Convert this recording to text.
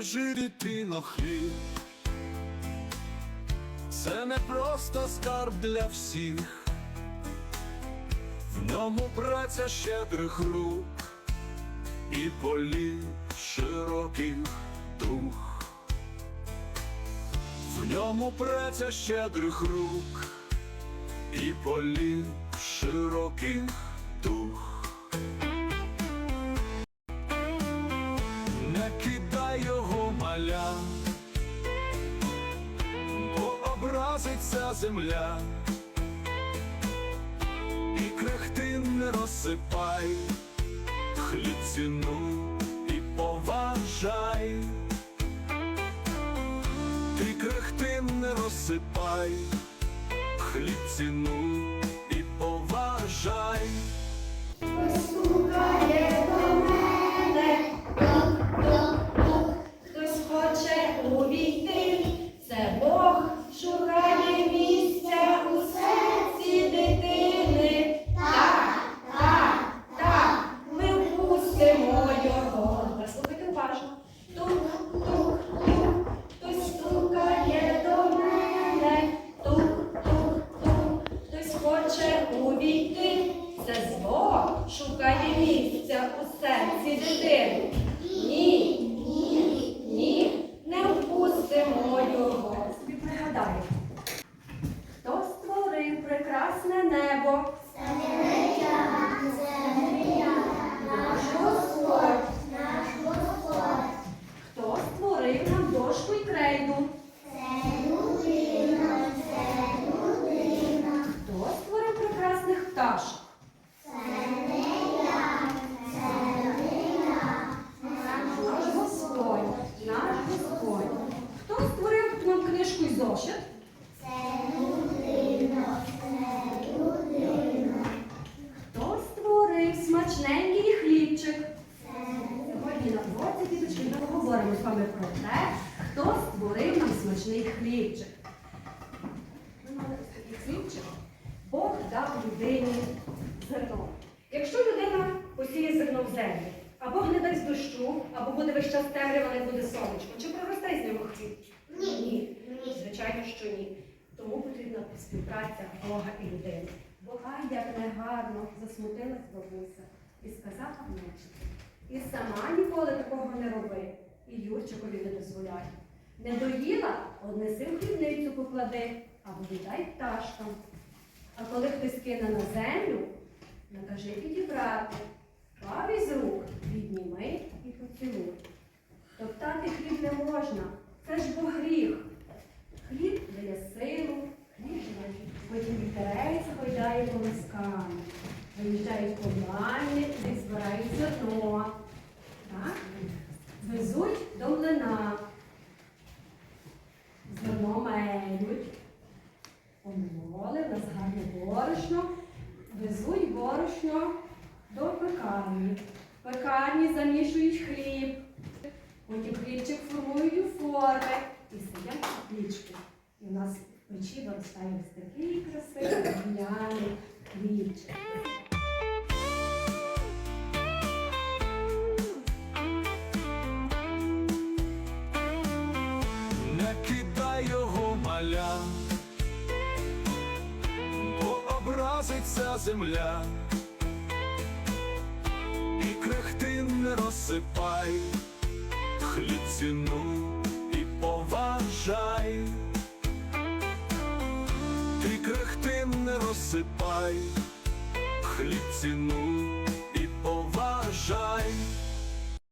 жирі пінохліб. Це не просто скарб для всіх, в ньому праця щедрих рук і полів широких дух. В ньому праця щедрих рук і полів широких дух. Земля, і крихти не розсипай, хліб ціну і поважай, ти крихти не розсипай, хліб ціну і поважай. Стукає до мене, тук-тук-тук, хтось хоче увійти, це Бог місця у серці. Ні, ні, ні, не впустимо його. Собі пригадаємо. Хто створив прекрасне небо? Наш Господь. Хто створив нам дошку й крейду? Хто створив прекрасних пташок? Наш Господь, наш Господь. Хто створив нам книжку і зошит? Хто створив смачненький хлібчик? Уроці, діточки, ми поговоримо з вами про те, хто створив нам смачний хлібчик. Ми мали ось такий хлібчик. Бог дав людині зерно. Якщо людина посіє зерно в землю, а Бог не дасть дощу, або буде весь час темрява, не буде сонечко, чи проросте з нього хліб? Ні. Ні. Звичайно, що ні. Тому потрібна співпраця Бога і людини. Бога, як негарно засмутилась бабуся і сказала вночі. І сама ніколи такого не роби, і Юрчикові не дозволяй. Не доїла, однеси в хлібницю поклади, або віддай пташкам. А коли хтось кине на землю, накажи підібрати, пав з рук, підніми і поцілуй. Топтати хліб не можна, це ж бо Комлані, де збирають зерно. Везуть до млина. Зерно мелють. Помололи, нас гарне борошно. Везуть борошно до пекарні. В пекарні замішують хліб. Потім хлібчик формують у форми і сидять у пічку. І у нас печі виростає ось такий красивий глиняний хлібчик. Образиться земля, і крихти не розсипай, хліб ціну і поважай, ти крихти не розсипай, хліб ціну і поважай.